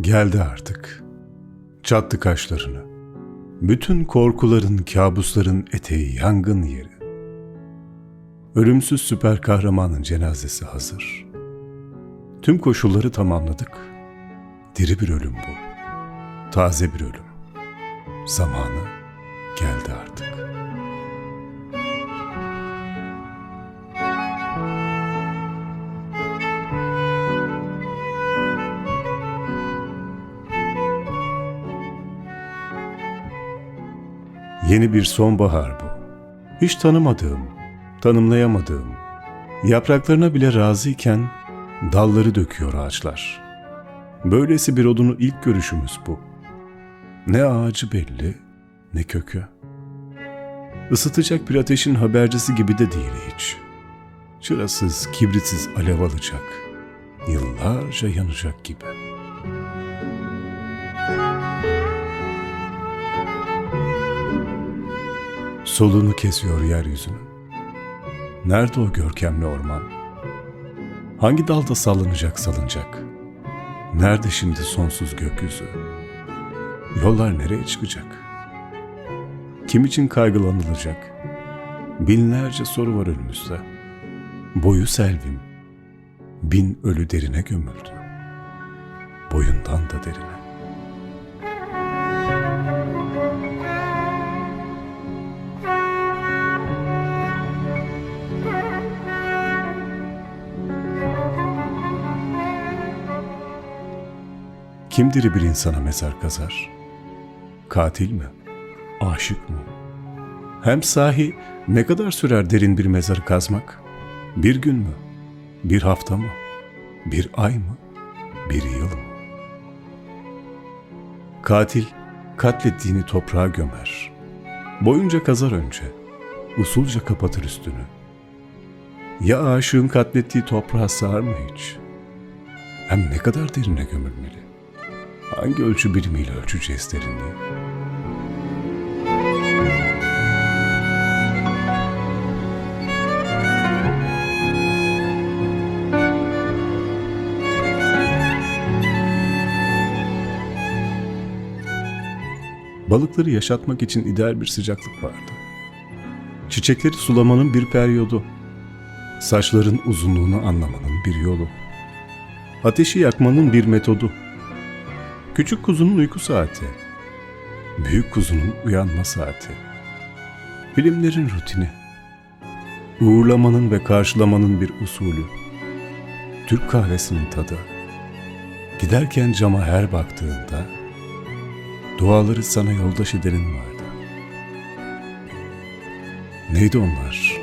Geldi artık. Çattı kaşlarını. Bütün korkuların, kabusların eteği yangın yeri. Ölümsüz süper kahramanın cenazesi hazır. Tüm koşulları tamamladık. Diri bir ölüm bu. Taze bir ölüm. Zamanı geldi artık. Yeni bir sonbahar bu. Hiç tanımadığım, tanımlayamadığım, yapraklarına bile razıyken dalları döküyor ağaçlar. Böylesi bir odunu ilk görüşümüz bu. Ne ağacı belli, ne kökü. Isıtacak bir ateşin habercisi gibi de değil hiç. Çırasız, kibritsiz alev alacak. Yıllarca yanacak gibi. Solunu kesiyor yeryüzünün. Nerede o görkemli orman? Hangi dalda sallanacak salıncak? Nerede şimdi sonsuz gökyüzü? Yollar nereye çıkacak? Kim için kaygılanılacak? Binlerce soru var önümüzde. Boyu selvim. Bin ölü derine gömüldü. Boyundan da derine. Kim diri bir insana mezar kazar? Katil mi? Aşık mı? Hem sahi ne kadar sürer derin bir mezarı kazmak? Bir gün mü? Bir hafta mı? Bir ay mı? Bir yıl mı? Katil katlettiğini toprağa gömer. Boyunca kazar önce. Usulca kapatır üstünü. Ya aşığın katlettiği toprağa sığar mı hiç? Hem ne kadar derine gömülmeli? Hangi ölçü birimiyle ölçeceğiz derinliği? Balıkları yaşatmak için ideal bir sıcaklık vardı. Çiçekleri sulamanın bir periyodu. Saçların uzunluğunu anlamanın bir yolu. Ateşi yakmanın bir metodu. Küçük kuzunun uyku saati. Büyük kuzunun uyanma saati. Filmlerin rutini. Uğurlamanın ve karşılamanın bir usulü. Türk kahvesinin tadı. Giderken cama her baktığında duaları sana yoldaş edenin vardı. Neydi onlar?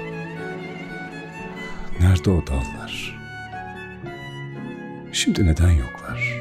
Nerede o dallar? Şimdi neden yoklar?